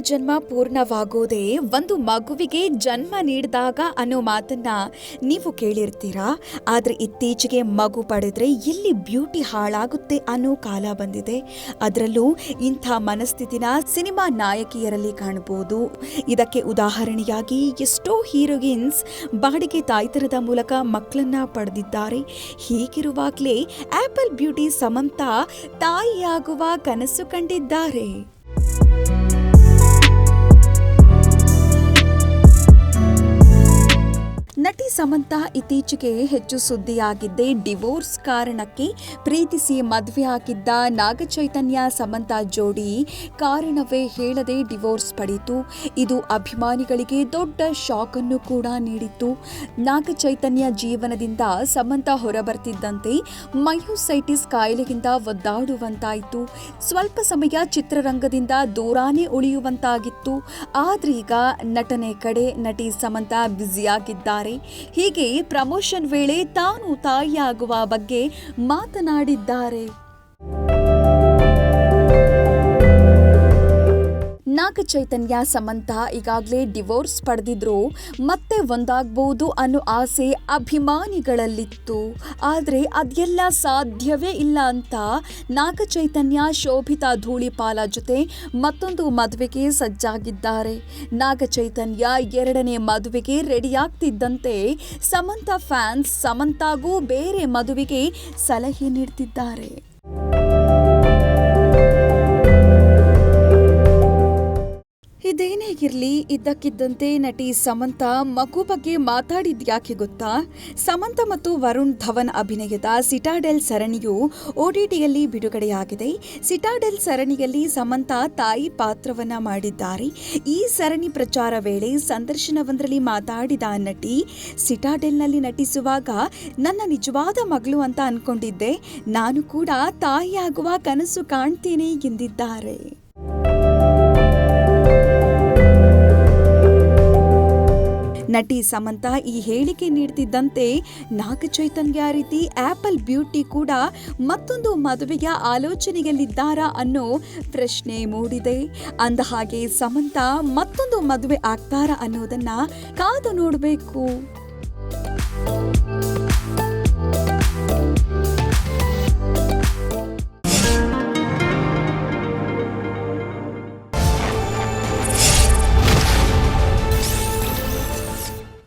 ಜನ್ಮ ಪೂರ್ಣವಾಗೋದೇ ಒಂದು ಮಗುವಿಗೆ ಜನ್ಮ ನೀಡಿದಾಗ ಅನ್ನೋ ಮಾತನ್ನ ನೀವು ಕೇಳಿರ್ತೀರಾ? ಆದರೆ ಇತ್ತೀಚೆಗೆ ಮಗು ಪಡೆದ್ರೆ ಎಲ್ಲಿ ಬ್ಯೂಟಿ ಹಾಳಾಗುತ್ತೆ ಅನ್ನೋ ಕಾಲ ಬಂದಿದೆ. ಅದರಲ್ಲೂ ಇಂಥ ಮನಸ್ಥಿತಿನ ಸಿನಿಮಾ ನಾಯಕಿಯರಲ್ಲಿ ಕಾಣಬಹುದು ಇದಕ್ಕೆ ಉದಾಹರಣೆಯಾಗಿ ಎಷ್ಟೋ ಹೀರೋಯಿನ್ಸ್ ಬಾಡಿಗೆ ತಾಯ್ತರದ ಮೂಲಕ ಮಕ್ಕಳನ್ನ ಪಡೆದಿದ್ದಾರೆ. ಹೀಗಿರುವಾಗಲೇ ಆಪಲ್ ಬ್ಯೂಟಿ ಸಮಂತ ತಾಯಿಯಾಗುವ ಕನಸು ಕಂಡಿದ್ದಾರೆ. ಸಮಂತ ಇತ್ತೀಚೆಗೆ ಹೆಚ್ಚು ಸುದ್ದಿಯಾಗಿದ್ದೆ ಡಿವೋರ್ಸ್ ಕಾರಣಕ್ಕೆ ಪ್ರೀತಿಸಿ ಮದುವೆ ಆಗಿದ್ದ ನಾಗಚೈತನ್ಯ ಸಮಂತ ಜೋಡಿ ಕಾರಣವೇ ಹೇಳದೆ ಡಿವೋರ್ಸ್ ಪಡೆಯಿತು ಇದು ಅಭಿಮಾನಿಗಳಿಗೆ ದೊಡ್ಡ ಶಾಕ್ ಅನ್ನು ಕೂಡ ನೀಡಿತ್ತು. ನಾಗಚೈತನ್ಯ ಜೀವನದಿಂದ ಸಮಂತ ಹೊರಬರ್ತಿದ್ದಂತೆ ಮಯೋಸೈಟಿಸ್ ಕಾಯಿಲೆಯಿಂದ ಒದ್ದಾಡುವಂತಾಯಿತು. ಸ್ವಲ್ಪ ಸಮಯ ಚಿತ್ರರಂಗದಿಂದ ದೂರಾನೇ ಉಳಿಯುವಂತಾಗಿತ್ತು. ಆದ್ರೀಗ ನಟನೆ ಕಡೆ ನಟಿ ಸಮಂತ ಬ್ಯುಸಿಯಾಗಿದ್ದಾರೆ. ಹೀಗೆ ಪ್ರಮೋಷನ್ ವೇಳೆ ತಾನು ತಾಯಿಯಾಗುವ ಬಗ್ಗೆ ಮಾತನಾಡಿದ್ದಾರೆ. ನಾಗ ಚೈತನ್ಯ ಸಮಂತ ಈಗಾಗಲೇ ಡಿವೋರ್ಸ್ ಪಡೆದಿದ್ರು. ಮತ್ತೆ ಒಂದಾಗಬಹುದು ಅನ್ನೋ ಆಸೆ ಅಭಿಮಾನಿಗಳಲ್ಲಿತ್ತು. ಆದರೆ ಅದೆಲ್ಲ ಸಾಧ್ಯವೇ ಇಲ್ಲ ಅಂತ ನಾಗ ಚೈತನ್ಯ ಶೋಭಿತಾ ಧೂಳಿಪಾಲ ಜೊತೆ ಮತ್ತೊಂದು ಮದುವೆಗೆ ಸಜ್ಜಾಗಿದ್ದಾರೆ. ನಾಗ ಚೈತನ್ಯ ಎರಡನೇ ಮದುವೆಗೆ ರೆಡಿಯಾಗ್ತಿದ್ದಂತೆ ಸಮಂತ ಫ್ಯಾನ್ಸ್ ಸಮಂತಾಗೂ ಬೇರೆ ಮದುವೆಗೆ ಸಲಹೆ ನೀಡ್ತಿದ್ದಾರೆ. ಇದೇನೇಗಿರ್ಲಿ ಇದ್ದಕ್ಕಿದ್ದಂತೆ ನಟಿ ಸಮಂತ ಮಗು ಬಗ್ಗೆ ಮಾತಾಡಿದ್ಯಾಕೆ ಗೊತ್ತಾ? ಸಮಂತ ಮತ್ತು ವರುಣ್ ಧವನ್ ಅಭಿನಯದ ಸಿಟಾಡೆಲ್ ಸರಣಿಯು ಓಟಿಟಿಯಲ್ಲಿ ಬಿಡುಗಡೆಯಾಗಿದೆ. ಸಿಟಾಡೆಲ್ ಸರಣಿಯಲ್ಲಿ ಸಮಂತ ತಾಯಿ ಪಾತ್ರವನ್ನ ಮಾಡಿದ್ದಾರೆ. ಈ ಸರಣಿ ಪ್ರಚಾರ ವೇಳೆ ಸಂದರ್ಶನವೊಂದರಲ್ಲಿ ಮಾತಾಡಿದ ನಟಿ, ಸಿಟಾಡೆಲ್ನಲ್ಲಿ ನಟಿಸುವಾಗ, ನನ್ನ ನಿಜವಾದ ಮಗಳು ಅಂತ ಅನ್ಕೊಂಡಿದ್ದೆ. ನಾನು ಕೂಡ ತಾಯಿಯಾಗುವ ಕನಸು ಕಾಣ್ತೇನೆ ಎಂದಿದ್ದಾರೆ. ನಟಿ ಸಮಂತ ಈ ಹೇಳಿಕೆ ನೀಡ್ತಿದ್ದಂತೆ ನಾಗಚೈತನ್ಯ ರೀತಿ ಆಪಲ್ ಬ್ಯೂಟಿ ಕೂಡ ಮತ್ತೊಂದು ಮದುವೆಯ ಆಲೋಚನೆಯಲ್ಲಿದ್ದಾರಾ ಅನ್ನೋ ಪ್ರಶ್ನೆ ಮೂಡಿದೆ. ಅಂದಹಾಗೆ ಸಮಂತ ಮತ್ತೊಂದು ಮದುವೆ ಆಗ್ತಾರಾ ಅನ್ನೋದನ್ನ ಕಾದು ನೋಡಬೇಕು.